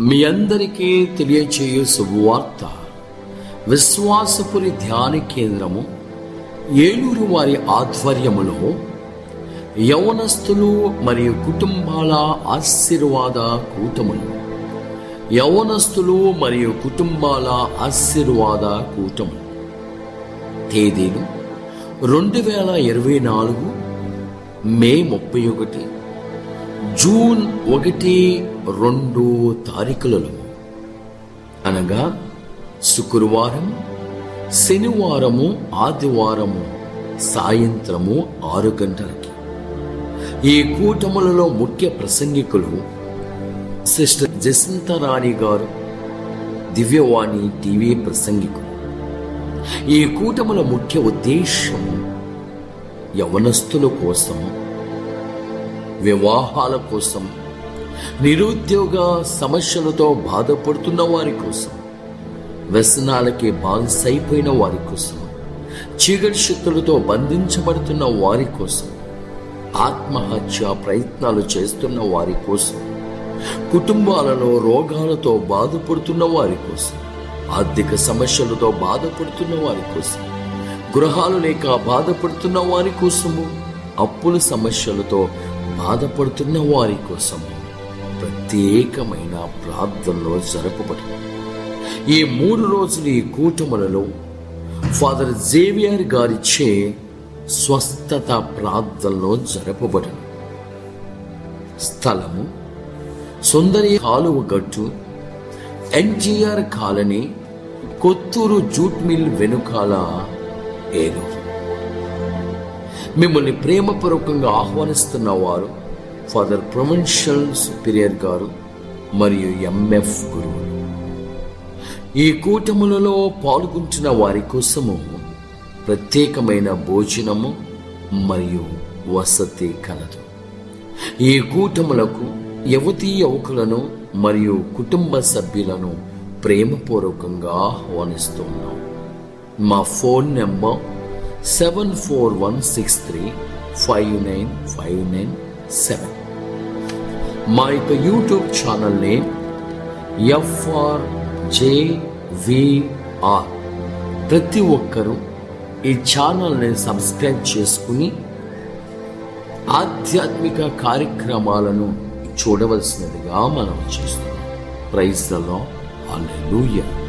మీ అందరికీ తెలియచేయు శుభవార్త విశ్వాసపురి ధ్యాన కేంద్రము ఏలూరు వారి ఆధ్వర్యములో యవనస్తులు మరియు కుటుంబాల ఆశీర్వాద కూటములు యవనస్తులు మరియు కుటుంబాల ఆశీర్వాద కూటములు. తేదీలు రెండు వేల ఇరవై నాలుగు మే ముప్పై ఒకటి. జూన్ ఒకటి రెండు తారీఖులలో. అనగా శుక్రవారం శనివారము ఆదివారము సాయంత్రము ఆరు గంటలకి. ఈ కూటములలో ముఖ్య ప్రసంగికులు సిస్టర్ జసింత రాణి గారు దివ్యవాణి టీవీ ప్రసంగికులు. ఈ కూటముల ముఖ్య ఉద్దేశం యవనస్తుల కోసం వివాహాల కోసం నిరుద్యోగ సమస్యలతో బాధపడుతున్న వారి కోసం వ్యసనాలకి బానిసైపోయిన వారి కోసం చీకటి శక్తులతో బంధించబడుతున్న వారి కోసం ఆత్మహత్య ప్రయత్నాలు చేస్తున్న వారి కోసం కుటుంబాలలో రోగాలతో బాధపడుతున్న వారి కోసం ఆర్థిక సమస్యలతో బాధపడుతున్న వారి కోసం గృహాలు లేక బాధపడుతున్న వారి కోసము అప్పుల సమస్యలతో బాధపడుతున్న వారి కోసం ప్రత్యేకమైన ప్రార్థనలో జరపబడి ఈ మూడు రోజులు ఈ కూటములలో ఫాదర్ జేవియర్ గారిచే స్వస్థత ప్రార్థనలో జరపబడను స్థలము సుందరి కాలువ గట్టు NTR colony Kotturu jute mill వెనుకాల ఏదో మిమ్మల్ని ప్రేమపూర్వకంగా ఆహ్వానిస్తున్న వారు ఫాదర్ ప్రొవిన్షియల్ సుపీరియర్ గారు మరియు ఎంఎఫ్ గురువులు. ఈ కూటములలో పాల్గొంటున్న వారి కోసము ప్రత్యేకమైన భోజనము మరియు వసతి కలదు. ఈ కూటములకు యువతీ యువకులను మరియు కుటుంబ సభ్యులను ప్రేమపూర్వకంగా ఆహ్వానిస్తున్నాం మా phone number seven four one six three five nine five nine seven మా యొక్క YouTube channel name FR JVR ప్రతి ఒక్కరూ ఈ ఛానల్ని సబ్స్క్రైబ్ చేసుకుని ఆధ్యాత్మిక కార్యక్రమాలను చూడవలసినదిగా మనం చేస్తున్నాం. ప్రైజ్లలో అల్లెలూయా